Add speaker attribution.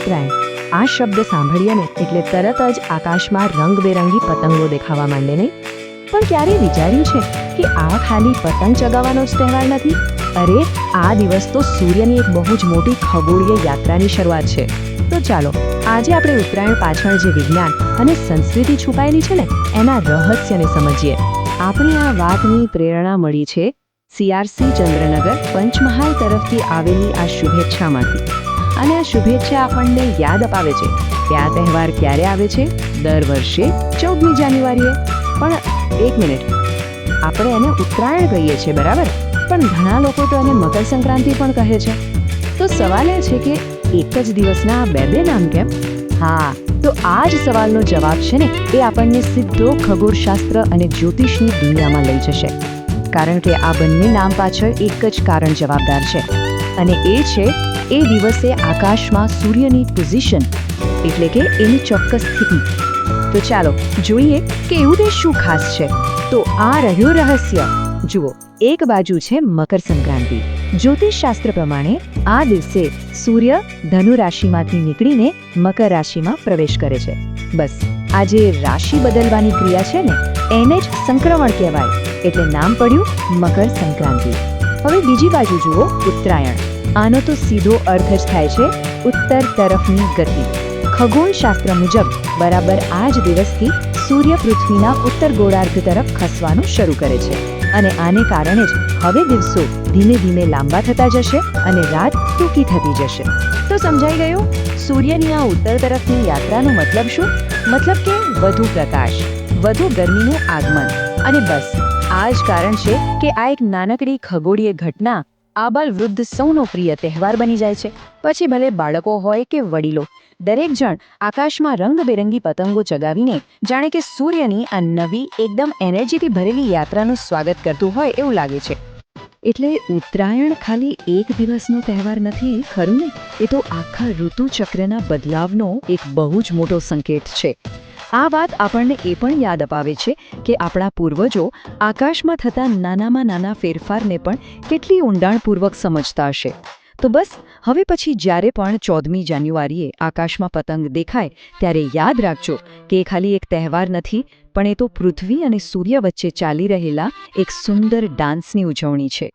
Speaker 1: ઉત્તરાયણ આ શબ્દ સાંભળીએ એટલે તરત જ આકાશમાં રંગબેરંગી પતંગો દેખાવા માંડે નહીં. પણ ક્યારે વિચાર્યું છે કે આ ખાલી પતંગ ચગાવવાનો જ તહેવાર નથી? અરે, આ દિવસ તો સૂર્યની એક બહુ જ મોટી ખગોળીય યાત્રાની શરૂઆત છે. તો ચાલો, આજે આપણે ઉત્તરાયણ પાછળ જે વિજ્ઞાન અને સંસ્કૃતિ છુપાયેલી છે ને, એના રહસ્યને સમજીએ. આપણે આ વાતની પ્રેરણા મળી છે સીઆરસી ચંદ્રનગર પંચમહાલ તરફથી આવેલી આ શુભેચ્છામાંથી. અને આ શુભેચ્છા આપણને યાદ અપાવે છે કે આ તહેવાર ક્યારે આવે છે? દર વર્ષે ચૌદમી જાન્યુઆરીએ. પણ એક મિનિટ, આપણે એને ઉત્તરાયણ કહીએ છીએ, બરાબર? પણ ઘણા લોકો તો એને મકર સંક્રાંતિ પણ કહે છે. તો સવાલ એ છે કે એક જ દિવસના બે બે નામ કેમ? હા, તો આ જ સવાલનો જવાબ છે ને, એ આપણને સીધો ખગોળશાસ્ત્ર અને જ્યોતિષની દુનિયામાં લઈ જશે. કારણ કે આ બંને નામ પાછળ એક જ કારણ જવાબદાર છે. અને એ છે, એ દિવસે આકાશમાં સૂર્યની પોઝિશન એટલે કે એની ચોક્કસ સ્થિતિ. તો ચાલો જોઈએ કે એવું તે શું ખાસ છે. તો આ રહ્યું રહસ્ય. જુઓ, એક બાજુ છે મકર સંક્રાંતિ. જ્યોતિષશાસ્ત્ર પ્રમાણે આ દિવસે સૂર્ય ધનુ રાશિમાંથી નીકળીને મકર રાશિમાં પ્રવેશ કરે છે. બસ આ જે રાશિ બદલવાની ક્રિયા છે ને, એને જ સંક્રમણ કહેવાય. એટલે નામ પડ્યું મકર સંક્રાંતિ. હવે બીજી બાજુ જુઓ ઉત્તરાયણ. આનો તો સીધો અર્થ જ થાય છે ઉત્તર તરફની ગતિ. ખગોળશાસ્ત્ર મુજબ બરાબર આ જ દિવસથી સૂર્ય પૃથ્વીના ઉત્તર ગોળાર્ધ તરફ ખસવાનું શરૂ કરે છે. અને આને કારણે જ હવે દિવસો ધીમે ધીમે લાંબા થતા જશે અને રાત ટૂંકી થતી જશે. તો સમજાઈ ગયું? સૂર્યની આ ઉત્તર તરફની યાત્રાનો મતલબ શું? મતલબ કે વધુ પ્રકાશ, વધુ ગરમીનું આગમન. અને બસ આ જ કારણ છે કે આ એક નાનકડી ખગોળીય ઘટના આબાલ વૃદ્ધ સૌનો પ્રિય તહેવાર બની જાય છે. પછી ભલે બાળકો હોય કે વડીલો, દરેક જણ આકાશમાં રંગબેરંગી પતંગો ચગાવીને જાણે કે સૂર્યની આ નવી, એકદમ એનર્જીથી ભરેલી યાત્રાનું સ્વાગત કરતું હોય એવું લાગે છે. એટલે ઉત્તરાયણ ખાલી એક દિવસનો તહેવાર નથી, ખરું ને? એ તો આખા ઋતુચક્રના બદલાવનો એક બહુ જ મોટો સંકેત છે. આ વાત આપણને એ પણ યાદ અપાવે છે કે આપણા પૂર્વજો આકાશમાં થતા નાનામાં નાના ફેરફારને પણ કેટલી ઊંડાણપૂર્વક સમજતા હશે. તો બસ, હવે પછી જ્યારે પણ ચૌદમી જાન્યુઆરીએ આકાશમાં પતંગ દેખાય, ત્યારે યાદ રાખજો કે એ ખાલી એક તહેવાર નથી, પણ એ તો પૃથ્વી અને સૂર્ય વચ્ચે ચાલી રહેલા એક સુંદર ડાન્સની ઉજવણી છે.